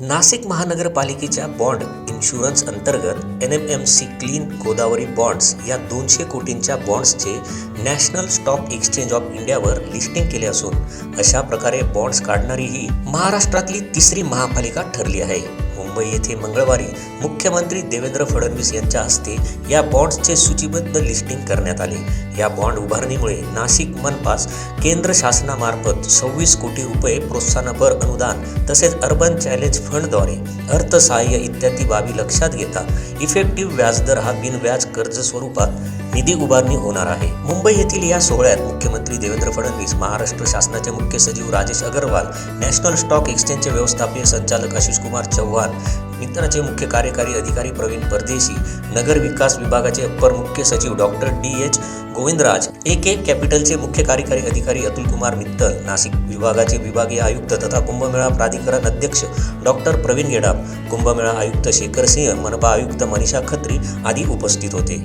नाशिक महानगरपालिकेच्या bond insurance अंतर्गत N M M C clean Godavari bonds या दोनशे कोटींच्या बॉन्ड्सचे नॅशनल स्टॉक एक्सचेंज ऑफ इंडियावर लिस्टिंग केले असून अशा प्रकारे बॉन्ड्स काढणारी ही महाराष्ट्रातली तिसरी महापालिका ठरली आहे. मुंबई येथे मंगळवारी मुख्यमंत्री देवेंद्र फडणवीस यांच्या हस्ते या बॉन्ड्सचे सूचीबद्ध लिस्टिंग करण्यात आले. या बॉन्ड उभारणीमुळे नाशिक मनपास केंद्र शासनामार्फत सव्वीस कोटी रुपये प्रोत्साहनपर अनुदान तसेच अर्बन चॅलेंज फंडद्वारे अर्थसहाय्य इत्यादी बाबी लक्षात घेता इफेक्टिव्ह व्याजदर हा बिनव्याज कर्ज स्वरूपात निधी उभारणी होणार आहे. मुंबई येथील या सोहळ्यात मुख्यमंत्री देवेंद्र फडणवीस महाराष्ट्र शासनाचे मुख्य सचिव राजेश अगरवाल नॅशनल स्टॉक एक्सचेंजचे व्यवस्थापकीय संचालक आशिष कुमार चव्हाण मित्राचे मुख्य कार्यकारी अधिकारी प्रवीण परदेशी नगर विकास विभागाचे अप्पर मुख्य सचिव doctor D H Govindraj A K कॅपिटलचे मुख्य कार्यकारी अधिकारी अतुल कुमार मित्तल नाशिक विभागाचे विभागीय आयुक्त तथा कुंभमेळा प्राधिकरण अध्यक्ष डॉक्टर प्रवीण गेडाम कुंभमेळा आयुक्त शेखर सिंह मनपा आयुक्त मनीषा खत्री आदी उपस्थित होते.